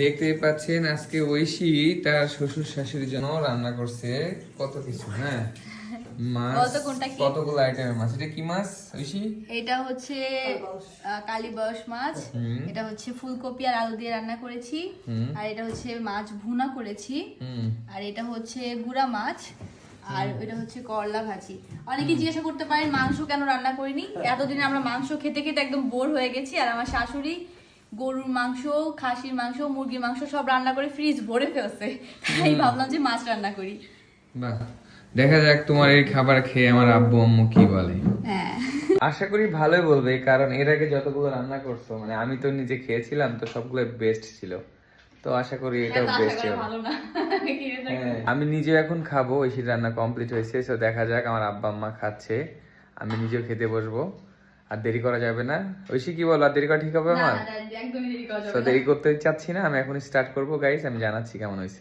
দেখতেই পাচ্ছেন আজকে ঐশী তার শ্বশুর শাশুড়ির জন্য রান্না করছে। কত কিছু হ্যাঁ? মাছ বলতো কোনটা কি? কতগুলো আইটেমের মাছ? এটা কি মাছ ঐশী? এটা হচ্ছে কালীবয়স মাছ। এটা হচ্ছে ফুলকপি আর আলু দিয়ে রান্না করেছি। আর এটা হচ্ছে মাছ ভুনা করেছি। আর এটা হচ্ছে গুড়া মাছ। আর এটা হচ্ছে করলা ভাজি। অনেকে জিজ্ঞাসা করতে পারেন মাংস কেন রান্না করিনি? এতদিন আমরা মাংস খেতে খেতে একদম বোর হয়ে গেছি। আর আমার শাশুড়ি গরুর মাংস খাসির মাংস মুরগির মাংস সব রান্না করে ফ্রিজ ভরে ফেলছে। তাই ভাবলাম যে মাছ রান্না করি। বাহ। দেখা যাক তোমার এই খাবার খেয়ে আমার আব্বু আম্মু কি বলে। হ্যাঁ। আশা করি ভালোই বলবে কারণ এর আগে যতগুলো রান্না করছ মানে আমি তো নিজে খেয়েছিলাম তো সবগুলো বেস্ট ছিল। তো আশা করি এটাও বেস্ট করা হবে ভালো না। কিনে থাকি। হ্যাঁ, আমি নিজে এখন খাব ঐশীর রান্না কমপ্লিট হয়েছে তো দেখা যাক আমার আব্বা আম্মা খাচ্ছে আমি নিজেও খেতে বসবো। আর দেরি করা যাবে না। ঐশী কি বলো? আর দেরি করা ঠিক হবে না, আমার? তো দেরি করতে চাচ্ছি না আমি এখন স্টার্ট করব গাইস আমি জানাচ্ছি কেমন হয়েছে।